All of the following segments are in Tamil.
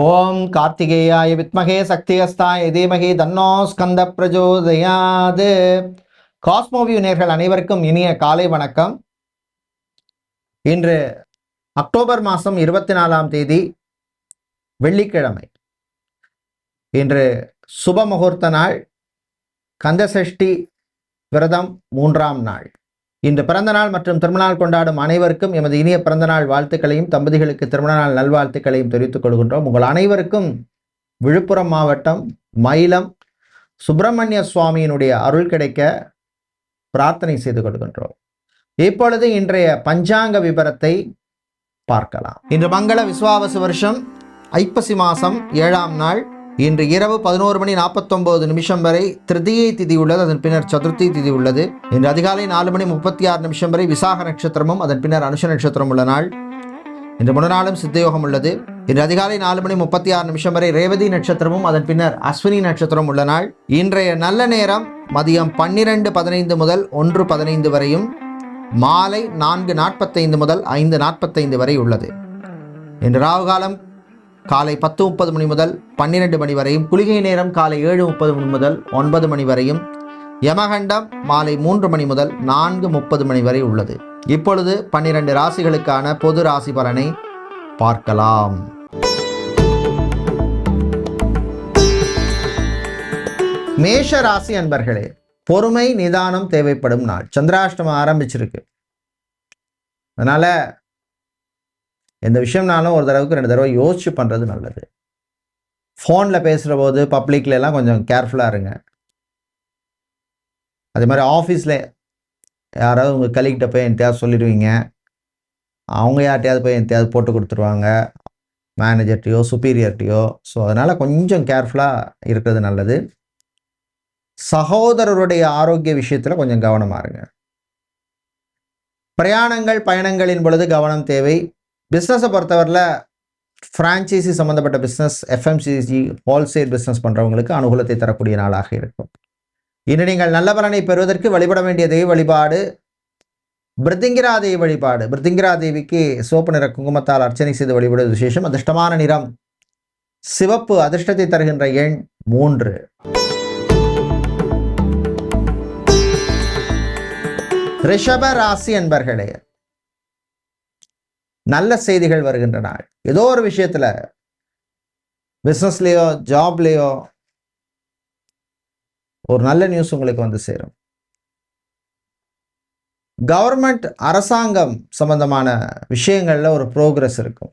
ஓம் கார்த்திகேயாய வித்மகே சக்திகஸ்தாய தீமகி தன்னோ ஸ்கந்த பிரஜோதயாது. காஸ்மோவியூ நேர்கள் அனைவருக்கும் இனிய காலை வணக்கம். இன்று அக்டோபர் மாதம் இருபத்தி நாலாம் தேதி வெள்ளிக்கிழமை. இன்று சுப முகூர்த்த நாள் கந்தசஷ்டி விரதம் மூன்றாம் நாள். இன்று பிறந்தநாள் மற்றும் திருமணநாள் கொண்டாடும் அனைவருக்கும் எமது இனிய பிறந்தநாள் வாழ்த்துக்களையும் தம்பதிகளுக்கு திருமணநாள் நல்வாழ்த்துக்களையும் தெரிவித்துக் கொள்கின்றோம். உங்கள் அனைவருக்கும் விழுப்புரம் மாவட்டம் மயிலம் சுப்பிரமணிய சுவாமியினுடைய அருள் கிடைக்க பிரார்த்தனை செய்து கொள்கின்றோம். இப்பொழுது இன்றைய பஞ்சாங்க விபரத்தை பார்க்கலாம். இன்று மங்கள விஸ்வாவசு வருஷம் ஐப்பசி மாதம் ஏழாம் நாள். இன்று இரவு பதினோரு மணி நாற்பத்தொன்பது நிமிஷம் வரை திருதியை திதி உள்ளது அதன் பின்னர் சதுர்த்தி திதி உள்ளது. இன்று அதிகாலை நாலு மணி முப்பத்தி ஆறு நிமிஷம் வரை விசாக நட்சத்திரமும் அதன் பின்னர் அனுஷ நட்சத்திரம் உள்ள நாள். இன்று முன்னாளும் சித்தயோகம் உள்ளது. இன்று அதிகாலை நாலு மணி முப்பத்தி ஆறு நிமிஷம் வரை ரேவதி நட்சத்திரமும் அதன் பின்னர் அஸ்வினி நட்சத்திரம் உள்ள நாள். இன்றைய நல்ல நேரம் மதியம் பன்னிரண்டு பதினைந்து முதல் ஒன்று பதினைந்து வரையும் மாலை நான்கு நாற்பத்தைந்து முதல் ஐந்து நாற்பத்தைந்து வரை உள்ளது. இன்று ராவுகாலம் காலை பத்து முப்பது மணி முதல் பன்னிரெண்டு மணி வரையும் குளிகை நேரம் காலை ஏழு முப்பது மணி முதல் ஒன்பது மணி வரையும் யமகண்டம் மாலை மூன்று மணி முதல் நான்கு முப்பது மணி வரை உள்ளது. இப்பொழுது பன்னிரண்டு ராசிகளுக்கான பொது ராசி பலனை பார்க்கலாம். மேஷ ராசி அன்பர்களே பொறுமை நிதானம் தேவைப்படும் நாள். சந்திராஷ்டமம் ஆரம்பிச்சிருக்கு. அதனால எந்த விஷயம்னாலும் ஒரு தடவைக்கு ரெண்டு தடவை யோசிச்சு பண்ணுறது நல்லது. ஃபோனில் பேசுகிற போது பப்ளிக்லலாம் கொஞ்சம் கேர்ஃபுல்லாக இருங்க. அதே மாதிரி ஆஃபீஸில் யாராவது உங்கள் கலிக்கிட்ட போய் என்கிட்டயாவது சொல்லிடுவீங்க. அவங்க யார்ட்டையாவது போய் என்கிட்டயாவது போட்டு கொடுத்துருவாங்க. மேனேஜர்ட்டையோ சுப்பீரியர்ட்டையோ ஸோ அதனால் கொஞ்சம் கேர்ஃபுல்லாக இருக்கிறது நல்லது. சகோதரருடைய ஆரோக்கிய விஷயத்தில் கொஞ்சம் கவனமாக இருங்க. பிரயாணங்கள் பயணங்களின் பொழுது கவனம் தேவை. பிஸ்னஸை பொறுத்தவரையில் ஃப்ரான்ச்சைசி சம்மந்தப்பட்ட பிஸ்னஸ் எஃப்எம்சிசி ஹோல்சேல் பிஸ்னஸ் பண்ணுறவங்களுக்கு அனுகூலத்தை தரக்கூடிய நாளாக இருக்கும். இன்று நீங்கள் நல்ல பலனை பெறுவதற்கு வழிபட வேண்டிய தெய்வ வழிபாடு பிருத்திங்கிரா தேவி வழிபாடு. பிருத்திங்கிரா தேவிக்கு சிவப்பு நிற குங்குமத்தால் அர்ச்சனை செய்து வழிபடுவது விசேஷம். அதிர்ஷ்டமான நிறம் சிவப்பு அதிர்ஷ்டத்தை தருகின்ற எண் மூன்று. ரிஷப ராசி என்பர்களே நல்ல செய்திகள் வருகின்ற நாள் ஏதோ ஒரு விஷயத்துல பிஸ்னஸ்லேயோ ஜாப்லேயோ ஒரு நல்ல நியூஸ் உங்களுக்கு வந்து சேரும். கவர்மெண்ட் அரசாங்கம் சம்பந்தமான விஷயங்களில் ஒரு ப்ரோக்ரஸ் இருக்கும்.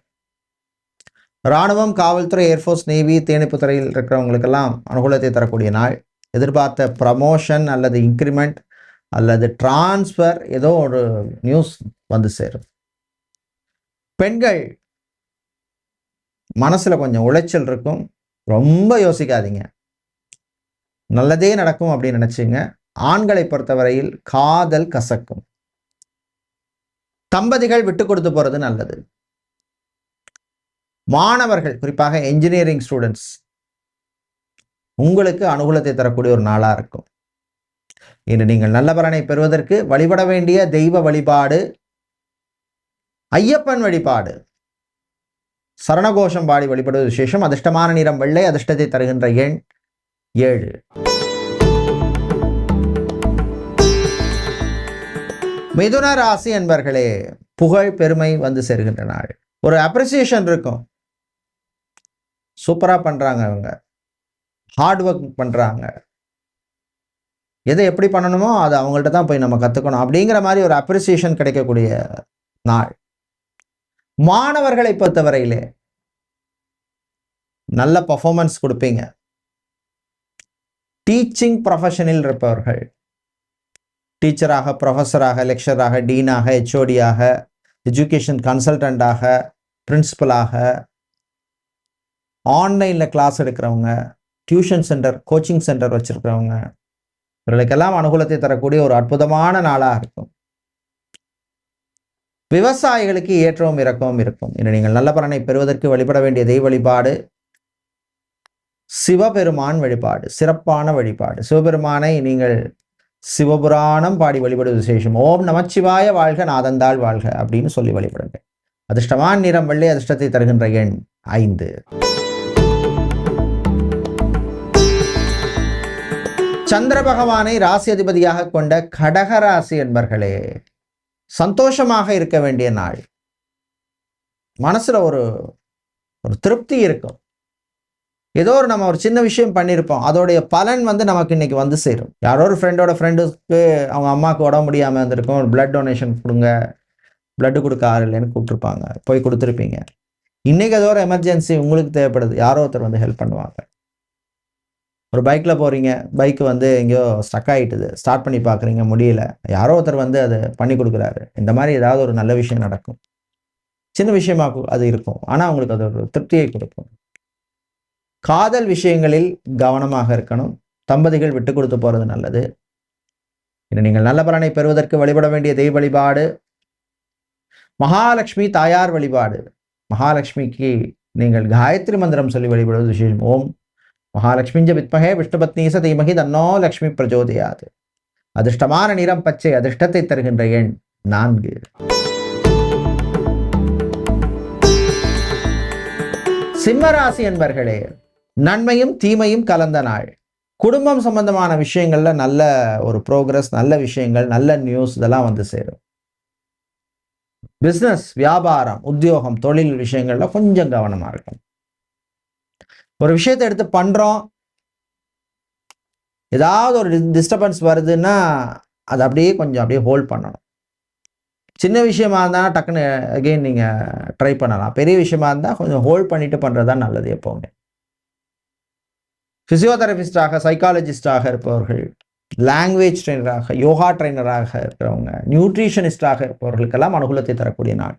இராணுவம் காவல்துறை ஏர்ஃபோர்ஸ் நேவி தேனிப்பு துறையில் இருக்கிறவங்களுக்கெல்லாம் அனுகூலத்தை தரக்கூடிய நாள். எதிர்பார்த்த ப்ரமோஷன் அல்லது இன்க்ரிமெண்ட் அல்லது டிரான்ஸ்ஃபர் ஏதோ ஒரு நியூஸ் வந்து சேரும். பெண்கள் மனசில் கொஞ்சம் உளைச்சல் இருக்கும். ரொம்ப யோசிக்காதீங்க. நல்லதே நடக்கும் அப்படின்னு நினச்சிங்க. ஆண்களை பொறுத்தவரையில் காதல் கசக்கும். தம்பதிகள் விட்டு கொடுத்து போகிறது நல்லது. மாணவர்கள் குறிப்பாக என்ஜினியரிங் ஸ்டூடெண்ட்ஸ் உங்களுக்கு அனுகூலத்தை தரக்கூடிய ஒரு நாளாக இருக்கும். இன்று நீங்கள் நல்ல பலனை பெறுவதற்கு வழிபட வேண்டிய தெய்வ வழிபாடு ஐயப்பன் வழிபாடு. சரணகோஷம் பாடி வழிபடுவது விசேஷம். அதிர்ஷ்டமான நிறம் வெள்ளை அதிர்ஷ்டத்தை தருகின்ற எண் ஏழு. மிதுன ராசி என்பர்களே புகழ் பெருமை வந்து சேர்கின்ற நாள். ஒரு அப்ரிசியேஷன் இருக்கும். சூப்பராக பண்ணுறாங்க அவங்க ஹார்ட் ஒர்க் பண்ணுறாங்க எதை எப்படி பண்ணணுமோ அதை அவங்கள்ட்ட தான் போய் நம்ம கற்றுக்கணும் அப்படிங்கிற மாதிரி ஒரு அப்ரிசியேஷன் கிடைக்கக்கூடிய நாள். மாணவர்களை பொறுத்தவரையிலே நல்ல பர்ஃபார்மன்ஸ் கொடுப்பீங்க. டீச்சிங் ப்ரொஃபஷனில் இருப்பவர்கள் டீச்சராக ப்ரொஃபஸராக லெக்சராக டீனாக ஹெச்ஓடியாக எஜுகேஷன் கன்சல்டண்ட்டாக பிரின்சிபலாக ஆன்லைனில் கிளாஸ் எடுக்கிறவங்க டியூஷன் சென்டர் கோச்சிங் சென்டர் வச்சுருக்கிறவங்க இவர்களுக்கெல்லாம் அனுகூலத்தை தரக்கூடிய ஒரு அற்புதமான நாளாக இருக்கும். விவசாயிகளுக்கு ஏற்றவும் இறக்கவும் இருக்கும். இன்று நீங்கள் நல்ல பலனை பெறுவதற்கு வழிபட வேண்டிய தெய்வ வழிபாடு சிவபெருமான் வழிபாடு சிறப்பான வழிபாடு. சிவபெருமானை நீங்கள் சிவபுராணம் பாடி வழிபடுவது விசேஷம். ஓம் நமச்சிவாய வாழ்க நாதந்தாள் வாழ்க அப்படின்னு சொல்லி வழிபடுங்கள். அதிர்ஷ்டமான நிறம் வெள்ளை அதிர்ஷ்டத்தை தருகின்ற எண் ஐந்து. சந்திர பகவானை ராசி அதிபதியாக கொண்ட கடகராசி என்பர்களே சந்தோஷமாக இருக்க வேண்டிய நாள். மனசில் ஒரு ஒரு திருப்தி இருக்கும். ஏதோ ஒரு நம்ம ஒரு சின்ன விஷயம் பண்ணியிருப்போம் அதோடைய பலன் வந்து நமக்கு இன்னைக்கு வந்து சேரும். யாரோ ஒரு ஃப்ரெண்டோட ஃப்ரெண்டுக்கு அவங்க அம்மாவுக்கு உடம்பு முடியாமல் இருந்திருக்கும். ஒரு பிளட் டொனேஷன் கொடுங்க. பிளட்டு கொடுக்க ஆறு இல்லைன்னு கூப்பிட்டுருப்பாங்க. போய் கொடுத்துருப்பீங்க. இன்னைக்கு ஏதோ ஒரு எமர்ஜென்சி உங்களுக்கு தேவைப்படுது. யாரோ ஒருத்தர் வந்து ஹெல்ப் பண்ணுவாங்க. ஒரு பைக்கில் போகிறீங்க பைக் வந்து எங்கேயோ ஸ்டக் ஆகிட்டுது ஸ்டார்ட் பண்ணி பார்க்குறீங்க முடியல. யாரோ ஒருத்தர் வந்து அதை பண்ணி கொடுக்குறாரு. இந்த மாதிரி ஏதாவது ஒரு நல்ல விஷயம் நடக்கும். சின்ன விஷயமா அது இருக்கும். ஆனால் அவங்களுக்கு அது ஒரு திருப்தியை கொடுக்கும். காதல் விஷயங்களில் கவனமாக இருக்கணும். தம்பதிகள் விட்டு கொடுத்து போகிறது நல்லது. இன்று நீங்கள் நல்ல பலனை பெறுவதற்கு வழிபட வேண்டிய தெய்வ வழிபாடு. மகாலட்சுமி தாயார் வழிபாடு. மகாலட்சுமிக்கு நீங்கள் காயத்ரி மந்திரம் சொல்லி வழிபடுவது விசேஷம். ஓம் மகாலட்சுமிஞ்ச வித்மகே விஷ்ணுபத்னீச தீமகி தன்னோ லக்ஷ்மி பிரஜோதயாது. அதிர்ஷ்டமான நிறம் பச்சை அதிர்ஷ்டத்தை தருகின்ற எண் நான்கு. சிம்மராசி என்பர்களே நன்மையும் தீமையும் கலந்த நாள். குடும்பம் சம்பந்தமான விஷயங்கள்ல நல்ல ஒரு ப்ரோக்ரஸ் நல்ல விஷயங்கள் நல்ல நியூஸ் இதெல்லாம் வந்து சேரும். பிஸ்னஸ் வியாபாரம் உத்தியோகம் தொழில் விஷயங்கள்ல கொஞ்சம் கவனமா இருக்கும் ஒரு விஷயத்தை எடுத்து பண்ணுறோம் ஏதாவது ஒரு டிஸ்டர்பன்ஸ் வருதுன்னா அது அப்படியே கொஞ்சம் அப்படியே ஹோல்ட் பண்ணணும். சின்ன விஷயமா இருந்தால் டக்குன்னு அகெயின் நீங்கள் ட்ரை பண்ணலாம். பெரிய விஷயமா இருந்தால் கொஞ்சம் ஹோல்ட் பண்ணிட்டு பண்ணுறது தான் நல்லது எப்போவுமே. ஃபிசியோதெரபிஸ்டாக சைக்காலஜிஸ்டாக இருப்பவர்கள் லாங்குவேஜ் ட்ரெயினராக யோகா ட்ரெயினராக இருக்கிறவங்க நியூட்ரிஷனிஸ்டாக இருப்பவர்களுக்கெல்லாம் அனுகூலத்தை தரக்கூடிய நாள்.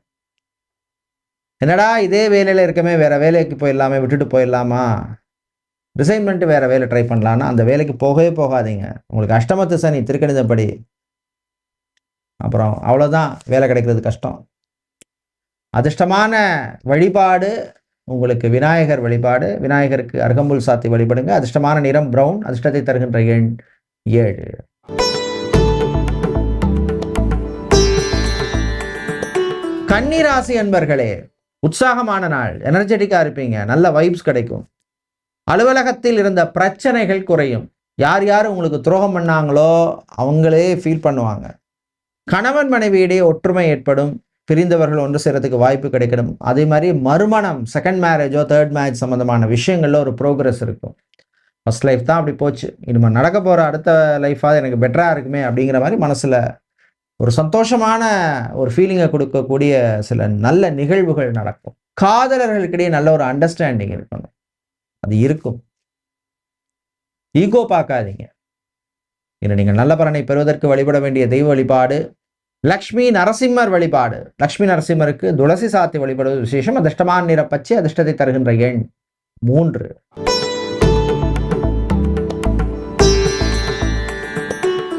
என்னடா இதே வேலையில் இருக்கமே வேற வேலைக்கு போயிடலாமே விட்டுட்டு போயிடலாமா? ரிசைன் பண்ணிட்டு வேற வேலை ட்ரை பண்ணலான்னா அந்த வேலைக்கு போகவே போகாதீங்க. உங்களுக்கு அஷ்டமத்து சனி திருக்கணிதப்படி. அப்புறம் அவ்வளோதான் வேலை கிடைக்கிறது கஷ்டம். அதிர்ஷ்டமான வழிபாடு உங்களுக்கு விநாயகர் வழிபாடு விநாயகருக்கு அருகம்புல் சாத்தி வழிபடுங்க. அதிர்ஷ்டமான நிறம் ப்ரௌன் அதிர்ஷ்டத்தை தருகின்ற எண் ஏழு. கன்னிராசி அன்பர்களே உற்சாகமான நாள். எனர்ஜெட்டிக்காக இருப்பீங்க. நல்ல வைப்ஸ் கிடைக்கும். அலுவலகத்தில் இருந்த பிரச்சனைகள் குறையும். யார் யார் உங்களுக்கு துரோகம் பண்ணாங்களோ அவங்களே ஃபீல் பண்ணுவாங்க. கணவன் மனைவியிடையே ஒற்றுமை ஏற்படும். பிரிந்தவர்கள் ஒன்று சேரத்துக்கு வாய்ப்பு கிடைக்கணும். அதே மாதிரி மறுமணம் செகண்ட் மேரேஜோ தேர்ட் மேரேஜ் சம்மந்தமான விஷயங்களில் ஒரு ப்ரோக்ரஸ் இருக்கும். ஃபர்ஸ்ட் லைஃப் தான் அப்படி போச்சு. இனிமேல் நடக்க போகிற அடுத்த லைஃபாக எனக்கு பெட்டராக இருக்குமே அப்படிங்கிற மாதிரி மனசில் ஒரு சந்தோஷமான ஒரு ஃபீலிங்கை கொடுக்கக்கூடிய சில நல்ல நிகழ்வுகள் நடக்கும். காதலர்களுக்கிடையே நல்ல ஒரு அண்டர்ஸ்டாண்டிங் இருக்கணும். அது இருக்கும். ஈகோ பார்க்காதீங்க. இன்று நீங்கள் நல்ல பலனை பெறுவதற்கு வழிபட வேண்டிய தெய்வ வழிபாடு லக்ஷ்மி நரசிம்மர் வழிபாடு. லக்ஷ்மி நரசிம்மருக்கு துளசி சாத்தி வழிபடுவது விசேஷம். அதிர்ஷ்டமான நிற பச்சை அதிர்ஷ்டத்தை தருகின்ற எண் மூன்று.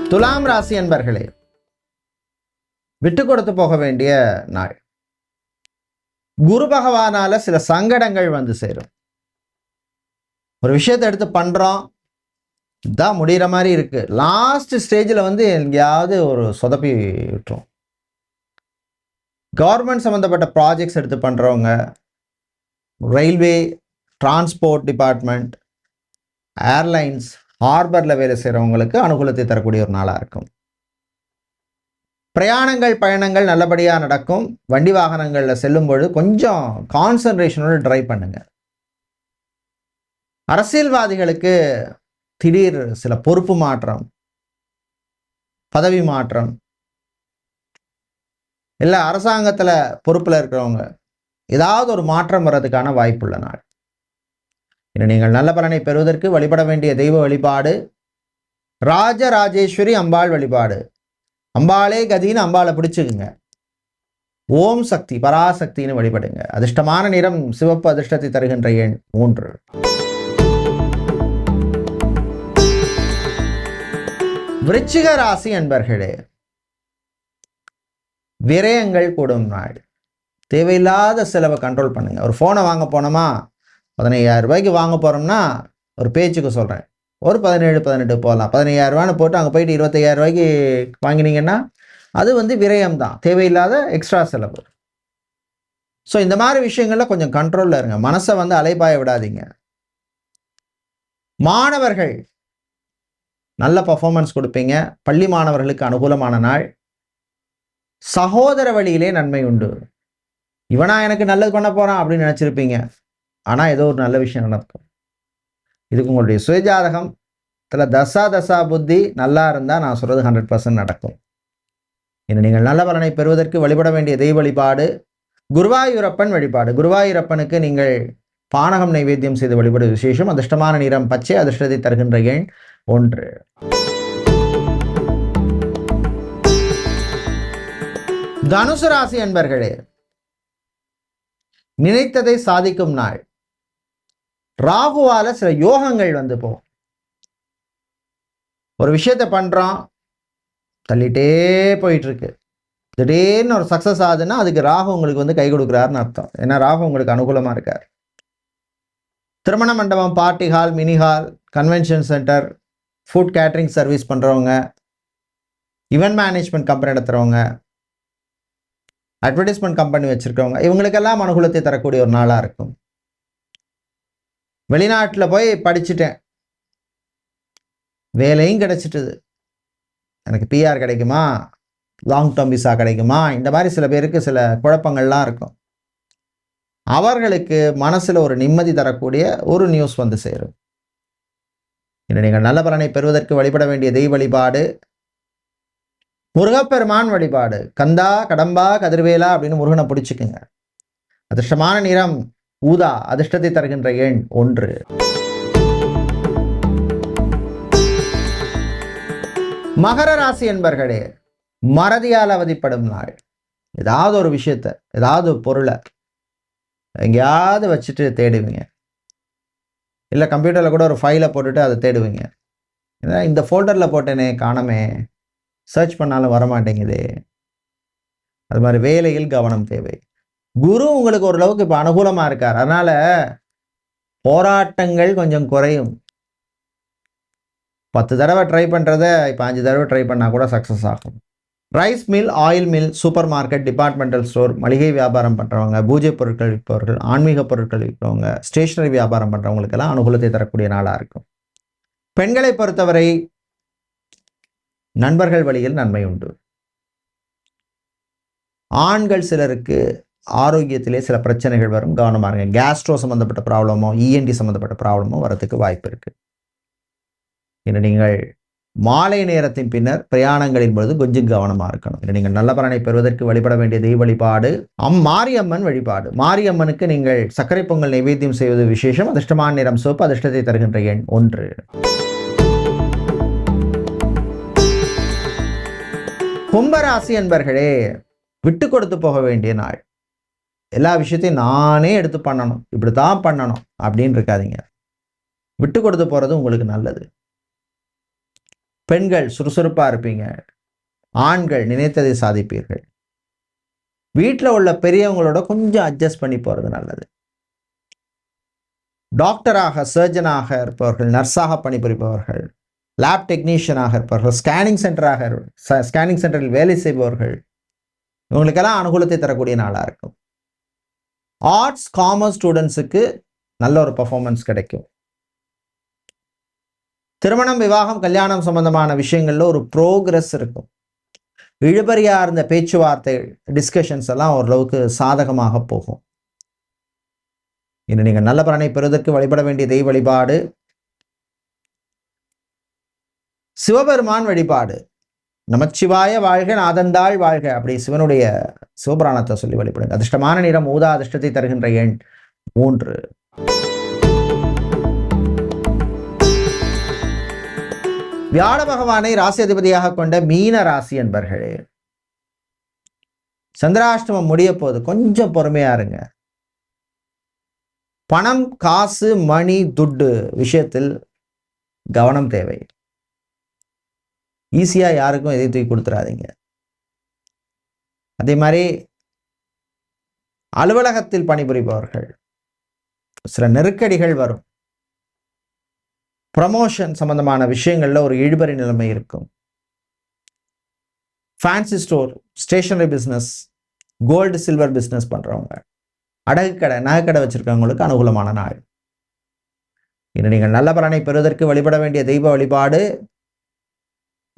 துலாம் ராசி என்பர்களே விட்டு கொடுத்து போக வேண்டிய நாள். குரு பகவானால சில சங்கடங்கள் வந்து சேரும். ஒரு விஷயத்தை எடுத்து பண்றோம் இதான் முடிகிற மாதிரி இருக்கு. லாஸ்ட் ஸ்டேஜில் வந்து எங்கேயாவது ஒரு சொதப்பி விட்டுரும். கவர்மெண்ட் சம்மந்தப்பட்ட ப்ராஜெக்ட்ஸ் எடுத்து பண்ணுறவங்க ரயில்வே டிரான்ஸ்போர்ட் டிபார்ட்மெண்ட் ஏர்லைன்ஸ் ஹார்பரில் வேலை செய்கிறவங்களுக்கு அனுகூலத்தை தரக்கூடிய ஒரு நாளாக இருக்கும். பிரயாணங்கள் பயணங்கள் நல்லபடியாக நடக்கும். வண்டி வாகனங்களில் செல்லும் பொழுது கொஞ்சம் கான்சன்ட்ரேஷனோடு டிரைவ் பண்ணுங்க. அரசியல்வாதிகளுக்கு திடீர் சில பொறுப்பு மாற்றம் பதவி மாற்றம் இல்லை அரசாங்கத்தில் பொறுப்பில் இருக்கிறவங்க ஏதாவது ஒரு மாற்றம் வர்றதுக்கான வாய்ப்புள்ள நாள். இன்று நீங்கள் நல்ல பலனை பெறுவதற்கு வழிபட வேண்டிய தெய்வ வழிபாடு ராஜராஜேஸ்வரி அம்பாள் வழிபாடு. அம்பாளே கதின்னு அம்பாளை பிடிச்சுக்குங்க. ஓம் சக்தி பராசக்தின்னு வழிபடுங்க. அதிர்ஷ்டமான நிறம் சிவப்பு அதிர்ஷ்டத்தை தருகின்ற எண் மூன்று. விருச்சிக ராசி அன்பர்களே விரயங்கள் கூடும் நாள். தேவையில்லாத செலவை கண்ட்ரோல் பண்ணுங்க. ஒரு ஃபோனை வாங்க போனோமா பதினையாயிரம் ரூபாய்க்கு வாங்க போகிறோம்னா ஒரு பேச்சுக்கு சொல்கிறேன் ஒரு பதினேழு பதினெட்டு போகலாம் பதினையாயிரரூவான்னு போட்டு அங்கே போயிட்டு இருபத்தையாயிரம் ரூபாய்க்கு வாங்கினீங்கன்னா அது வந்து விரயம் தான் தேவையில்லாத எக்ஸ்ட்ரா செலவு. ஸோ இந்த மாதிரி விஷயங்கள்ல கொஞ்சம் கண்ட்ரோலில் இருங்க. மனசை வந்து அலைபாய விடாதீங்க. மாணவர்கள் நல்ல பர்ஃபார்மன்ஸ் கொடுப்பீங்க. பள்ளி மாணவர்களுக்கு அனுகூலமான நாள். சகோதர வழியிலே நன்மை உண்டு. இவனா எனக்கு நல்லது பண்ண போறான் அப்படின்னு நினச்சிருப்பீங்க. ஆனால் ஏதோ ஒரு நல்ல விஷயம் நடக்கும். இதுக்கு உங்களுடைய சுயஜாதகம் இதில் தசா தசா புத்தி நல்லா இருந்தால் நான் சொல்கிறது ஹண்ட்ரட் பர்சன்ட் நடக்கும். இனி நீங்கள் நல்ல பலனை பெறுவதற்கு வழிபட வேண்டிய தெய்வ வழிபாடு குருவாயூரப்பன் வழிபாடு. குருவாயூரப்பனுக்கு நீங்கள் பானகம் நைவேத்தியம் செய்து வழிபடு விசேஷம் அதிர்ஷ்டமான நிறம் பச்சை அதிர்ஷ்டத்தை தருகின்ற எண் ஒன்று. தனுசு ராசி அன்பர்களே நினைத்ததை சாதிக்கும் நாள். ராகுவால சில யோகங்கள் வந்து போகும். ஒரு விஷயத்த பண்றோம் தள்ளிட்டே போயிட்டு இருக்கு திடீர்னு ஒரு சக்சஸ் ஆகுதுன்னா அதுக்கு ராகு உங்களுக்கு வந்து கை கொடுக்குறாருன்னு அர்த்தம். ஏன்னா ராகு உங்களுக்கு அனுகூலமா இருக்கார். திருமண மண்டபம் party hall mini hall convention centre food catering service பண்ணுறவங்க இவெண்ட் மேனேஜ்மெண்ட் கம்பெனி நடத்துகிறவங்க அட்வர்டைஸ்மெண்ட் கம்பெனி வச்சுருக்கவங்க இவங்களுக்கெல்லாம் அனுகூலத்தை தரக்கூடிய ஒரு நாளாக இருக்கும். வெளிநாட்டில் போய் படிச்சுட்டேன். வேலையும் கிடைச்சிட்டுது. எனக்கு பிஆர் கிடைக்குமா? லாங் டேர்ம் விசா கிடைக்குமா? இந்த மாதிரி சில பேருக்கு சில குழப்பங்கள்லாம் இருக்கும். அவர்களுக்கு மனசில் ஒரு நிம்மதி தரக்கூடிய ஒரு நியூஸ் வந்து சேரும். இன்று நீங்கள் நல்ல பலனை பெறுவதற்கு வழிபட வேண்டிய தெய்வ வழிபாடு. முருகப்பெருமான் வழிபாடு. கந்தா கடம்பா கதிர்வேலா அப்படின்னு முருகனை பிடிச்சிக்குங்க. அதிர்ஷ்டமான நிறம். ஊதா அதிர்ஷ்டத்தை தருகின்ற எண் ஒன்று. மகர ராசி என்பர்களே மறதியால் அவதிப்படும் நாள். ஏதாவது ஒரு விஷயத்த ஏதாவது ஒரு பொருளை எங்கேயாவது வச்சுட்டு தேடுவீங்க. இல்லை கம்ப்யூட்டரில் கூட ஒரு ஃபைலை போட்டுட்டு அதை தேடுவீங்க. ஏன்னா இந்த ஃபோல்டரில் போட்டேனே காணமே சர்ச் பண்ணாலும் வரமாட்டேங்குது. அது மாதிரி வேலையில் கவனம் தேவை. குரு உங்களுக்கு ஓரளவுக்கு இப்போ அனுகூலமாக இருக்கார். அதனால் போராட்டங்கள் கொஞ்சம் குறையும். பத்து தடவை ட்ரை பண்ணுறத இப்போ அஞ்சு தடவை ட்ரை பண்ணால் கூட சக்ஸஸ் ஆகும். Rice mill oil mill supermarket departmental store மளிகை வியாபாரம் பண்ணுறவங்க பூஜை பொருட்கள் விற்பவர்கள் ஆன்மீக பொருட்கள் விற்பவங்க ஸ்டேஷனரி வியாபாரம் பண்ணுறவங்களுக்கெல்லாம் அனுகூலத்தை தரக்கூடிய நாளாக இருக்கும். பெண்களை பொறுத்தவரை நண்பர்கள் வழியில் நன்மை உண்டு. ஆண்கள் சிலருக்கு ஆரோக்கியத்திலே சில பிரச்சனைகள் வரும். கவனமாக இருங்க கேஸ்ட்ரோ சம்மந்தப்பட்ட ப்ராப்ளமோ இஎன்டி சம்மந்தப்பட்ட ப்ராப்ளமோ வரதுக்கு வாய்ப்பு இருக்கு. இன்று நீங்கள் மாலை நேரத்தின் பின்னர் பிரயாணங்களின் பொழுது கொஞ்சம் கவனமாக இருக்கணும். இல்லை நீங்கள் நல்ல பலனை பெறுவதற்கு வழிபட வேண்டிய தெய்வ வழிபாடு அம் மாரியம்மன் வழிபாடு. மாரியம்மனுக்கு நீங்கள் சர்க்கரை பொங்கல் நைவேத்தியம் செய்வது விசேஷம். அதிர்ஷ்டமான நிறம் சோப்பு அதிர்ஷ்டத்தை தருகின்ற எண் ஒன்று. கும்பராசி என்பர்களே விட்டு கொடுத்து போக வேண்டிய நாள். எல்லா விஷயத்தையும் நானே எடுத்து பண்ணணும். இப்படி தான் பண்ணணும். அப்படின்னு இருக்காதீங்க. விட்டு கொடுத்து போகிறது உங்களுக்கு நல்லது. பெண்கள் சுறுசுறுப்பாக இருப்பீங்க. ஆண்கள் நினைத்ததை சாதிப்பீர்கள். வீட்டில் உள்ள பெரியவங்களோட கொஞ்சம் அட்ஜஸ்ட் பண்ணி போகிறது நல்லது. டாக்டராக சர்ஜனாக இருப்பவர்கள் நர்ஸாக பணிபுரிபவர்கள் லேப் டெக்னீஷியனாக இருப்பவர்கள் ஸ்கேனிங் சென்டராக ஸ்கேனிங் சென்டரில் வேலை செய்பவர்கள் இவங்களுக்கெல்லாம் அனுகூலத்தை தரக்கூடிய நாளாக இருக்கும். ஆர்ட்ஸ் காமர்ஸ் ஸ்டூடெண்ட்ஸுக்கு நல்ல ஒரு பர்ஃபார்மன்ஸ் கிடைக்கும். திருமணம் விவாகம் கல்யாணம் சம்பந்தமான விஷயங்கள்ல ஒரு ப்ரோக்ரஸ் இருக்கும். இழுபறியாக இருந்த பேச்சுவார்த்தை டிஸ்கஷன்ஸ் எல்லாம் ஓரளவுக்கு சாதகமாக போகும். இன்னும் நீங்கள் நல்ல பலனை பெறுவதற்கு வழிபட வேண்டிய தெய்வ வழிபாடு. சிவபெருமான் வழிபாடு. நமச்சிவாய வாழ்க நாதந்தாள் வாழ்க அப்படி சிவனுடைய சிவபுராணத்தை சொல்லி வழிபடுங்க. அதிர்ஷ்டமான நிறம் ஊதா அதிர்ஷ்டத்தை தருகின்ற எண் மூன்று. வியாழ பகவானை ராசி அதிபதியாக கொண்ட மீன ராசி என்பர்களே சந்திராஷ்டமம் முடிய போது கொஞ்சம் பொறுமையா இருங்க. பணம் காசு மணி துட்டு விஷயத்தில் கவனம் தேவை. ஈஸியா யாருக்கும் எதை தூக்கி கொடுத்துடாதீங்க அதே மாதிரி அலுவலகத்தில் பணிபுரிபவர்கள் சில நெருக்கடிகள் வரும். ப்ரமோஷன் சம்பந்தமான விஷயங்கள்ல ஒரு இழுபறி நிலைமை இருக்கும். Fancy store stationery business gold silver business பண்றவங்க அடகு கடை நகைக்கடை வச்சிருக்கவங்களுக்கு அனுகூலமான நாள். இன்று நீங்கள் நல்ல பலனை பெறுவதற்கு வழிபட வேண்டிய தெய்வ வழிபாடு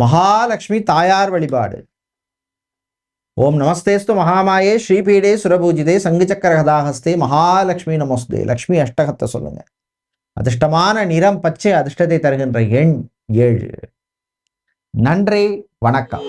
மகாலட்சுமி தாயார் வழிபாடு. ஓம் நமஸ்தேஸ்து மகாமாயே ஸ்ரீபீடே சுரபூஜிதே சங்கு கதாஹஸ்தே மகாலட்சுமி நமஸ்தே. லக்ஷ்மி அஷ்டகத்தை சொல்லுங்க. அதிர்ஷ்டமான நிறம் பச்சை அதிர்ஷ்டத்தை தருகின்ற எண் ஏழு. நன்றி வணக்கம்.